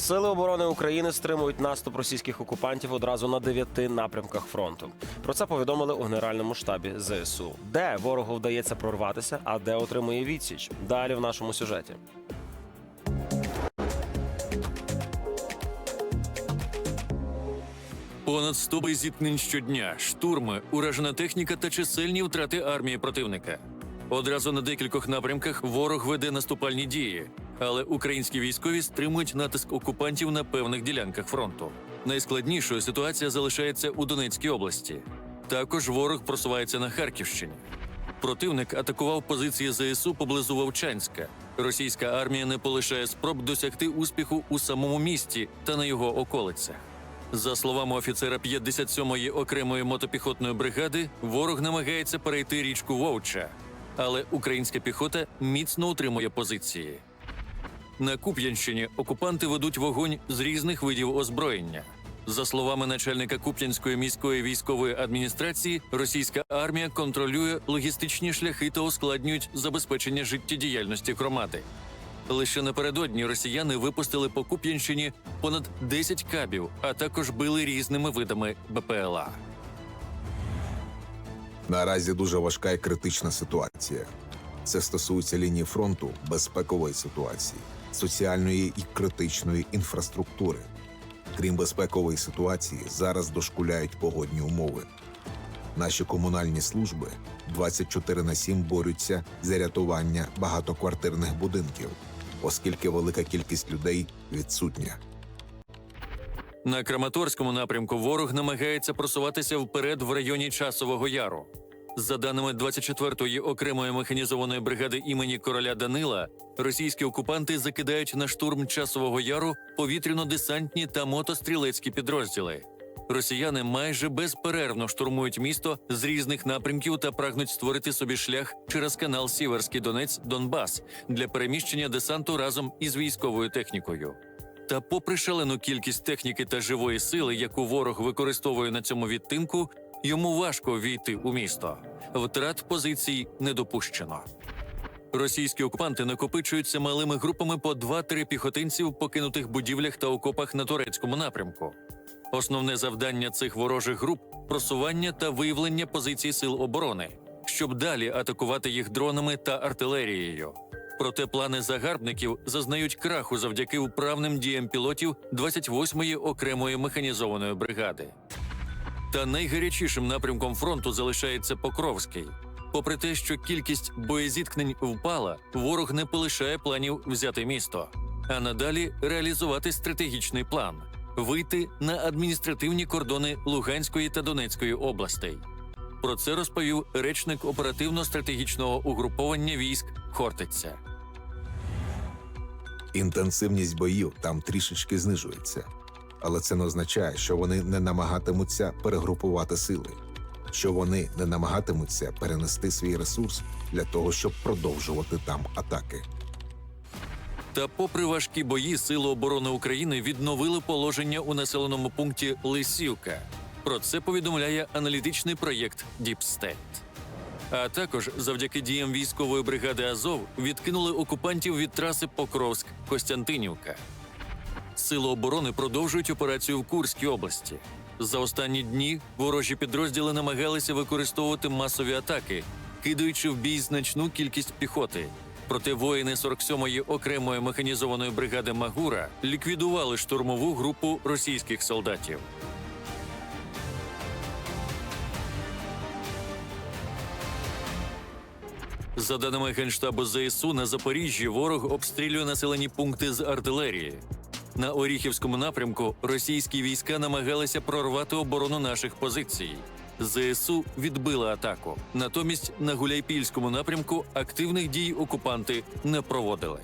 Сили оборони України стримують наступ російських окупантів одразу на дев'яти напрямках фронту. Про це повідомили у генеральному штабі ЗСУ. Де ворогу вдається прорватися, а де отримує відсіч. Далі в нашому сюжеті. Понад 100 зіткнень щодня, штурми, уражена техніка та чисельні втрати армії противника. Одразу на декількох напрямках ворог веде наступальні дії, але українські військові стримують натиск окупантів на певних ділянках фронту. Найскладнішою ситуація залишається у Донецькій області. Також ворог просувається на Харківщині. Противник атакував позиції ЗСУ поблизу Вовчанська. Російська армія не полишає спроб досягти успіху у самому місті та на його околицях. За словами офіцера 57-ї окремої мотопіхотної бригади, ворог намагається перейти річку Вовча, але українська піхота міцно утримує позиції. На Куп'янщині окупанти ведуть вогонь з різних видів озброєння. За словами начальника Куп'янської міської військової адміністрації, російська армія контролює логістичні шляхи та ускладнюють забезпечення життєдіяльності громади. Лише напередодні росіяни випустили по Куп'янщині понад 10 кабів, а також били різними видами БПЛА. Наразі дуже важка і критична ситуація. Це стосується лінії фронту, безпекової ситуації, соціальної і критичної інфраструктури. Крім безпекової ситуації, зараз дошкуляють погодні умови. Наші комунальні служби 24 на 7 борються за рятування багатоквартирних будинків, оскільки велика кількість людей відсутня. На Краматорському напрямку ворог намагається просуватися вперед в районі Часового Яру. За даними 24-ї окремої механізованої бригади імені короля Данила, російські окупанти закидають на штурм Часового Яру повітряно-десантні та мотострілецькі підрозділи. Росіяни майже безперервно штурмують місто з різних напрямків та прагнуть створити собі шлях через канал Сіверський Донець Донбас для переміщення десанту разом із військовою технікою. Та, попри шалену кількість техніки та живої сили, яку ворог використовує на цьому відтинку, йому важко війти у місто. Втрат позицій не допущено. Російські окупанти накопичуються малими групами по 2-3 піхотинців в покинутих будівлях та окопах на турецькому напрямку. Основне завдання цих ворожих груп просування та виявлення позицій сил оборони, щоб далі атакувати їх дронами та артилерією. Проте плани загарбників зазнають краху завдяки вправним діям пілотів 28-ї окремої механізованої бригади. Та найгарячішим напрямком фронту залишається Покровський. Попри те, що кількість боєзіткнень впала, ворог не полишає планів взяти місто, а надалі реалізувати стратегічний план вийти на адміністративні кордони Луганської та Донецької областей. Про це розповів речник оперативно-стратегічного угруповання військ Хортиця. Інтенсивність боїв там трішечки знижується, але це не означає, що вони не намагатимуться перегрупувати сили, що вони не намагатимуться перенести свій ресурс для того, щоб продовжувати там атаки. Та, попри важкі бої, Сили оборони України відновили положення у населеному пункті Лисівка. Про це повідомляє аналітичний проєкт State. А також завдяки діям військової бригади Азов відкинули окупантів від траси Покровськ-Костянтинівка. Сили оборони продовжують операцію в Курській області. За останні дні ворожі підрозділи намагалися використовувати масові атаки, кидаючи в бій значну кількість піхоти. Проте воїни 47-ї окремої механізованої бригади Магура ліквідували штурмову групу російських солдатів. За даними генштабу ЗСУ, на Запоріжжі ворог обстрілює населені пункти з артилерії. На Оріхівському напрямку російські війська намагалися прорвати оборону наших позицій. ЗСУ відбила атаку. Натомість на Гуляйпільському напрямку активних дій окупанти не проводили.